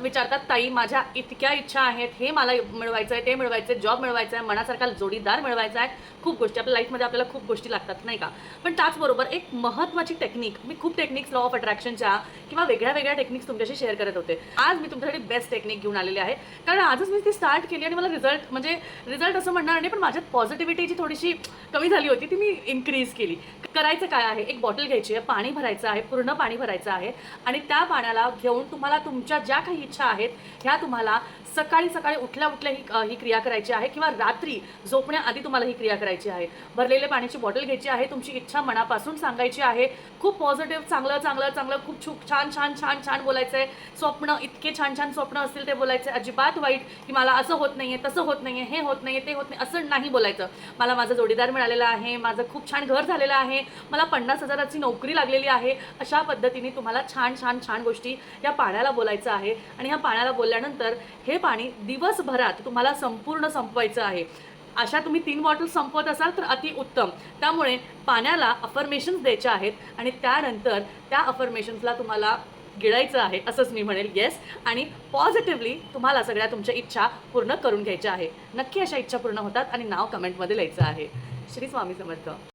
विचारतात ताई माझ्या इतक्या इच्छा आहेत हे मला मिळवायचं आहे ते मिळवायचं आहे जॉब मिळवायचा आहे मनासारखा जोडीदार मिळवायचा आहे खूप गोष्टी आपल्या लाईफमध्ये आपल्याला खूप गोष्टी लागतात नाही का? पण त्याचबरोबर एक महत्त्वाची टेक्निक मी खूप टेक्निक्स लॉ ऑफ अट्रॅक्शनच्या किंवा वेगळ्या वेगळ्या टेक्निक्स तुमच्याशी शेअर करत होते. आज मी तुमच्यासाठी बेस्ट टेक्निक घेऊन आलेली आहे. कारण आजच मी ती स्टार्ट केली आणि मला रिझल्ट म्हणजे रिझल्ट असं म्हणणार नाही पण माझ्यात पॉझिटिव्हिटीची थोडीशी कमी झाली होती ती मी इन्क्रीज केली. करायचं काय आहे? एक बॉटल घ्यायची आहे पाणी भरायचं आहे पूर्ण पाणी भरायचं आहे आणि त्या पाण्याला घेऊन तुम्हाला तुमच्या ज्या काही इच्छा आहेत ह्या तुम्हाला सकाळी सकाळी उठल्या उठल्या ही ही क्रिया करायची आहे किंवा रात्री झोपण्याआधी तुम्हाला ही क्रिया करायची आहे. भरलेले पाण्याची बॉटल घ्यायची आहे तुमची इच्छा मनापासून सांगायची आहे. खूप पॉझिटिव्ह चांगलं चांगलं चांगलं खूप छूप छान छान छान छान बोलायचं आहे स्वप्न इतके छान छान स्वप्न असतील ते बोलायचं. आहे अजिबात वाईट की मला असं होत नाही आहे तसं होत नाही आहे हे होत नाही आहे ते होत नाही असं नाही बोलायचं. मला माझा जोडीदार मिळालेला आहे माझं खूप छान घर झालेलं आहे मला पन्नास हजाराची नोकरी लागलेली आहे. अशा पद्धतीने तुम्हाला छान छान छान गोष्टी या पाण्याला बोलायचं आहे. आणि ह्या पाण्याला बोलल्यानंतर हे पाणी दिवसभरात तुम्हाला संपूर्ण संपवायचं आहे. अशा तुम्ही तीन बॉटल संपवत असाल तर अतिउत्तम त्यामुळे पाण्याला अफर्मेशन्स द्यायच्या आहेत आणि त्यानंतर त्या अफर्मेशन्सला तुम्हाला गिळायचं आहे असंच मी म्हणेल येस आणि पॉझिटिव्हली तुम्हाला सगळ्या तुमच्या इच्छा पूर्ण करून घ्यायच्या आहे. नक्की अशा इच्छा पूर्ण होतात आणि नाव कमेंटमध्ये लिहायचं आहे. श्री स्वामी समर्थ.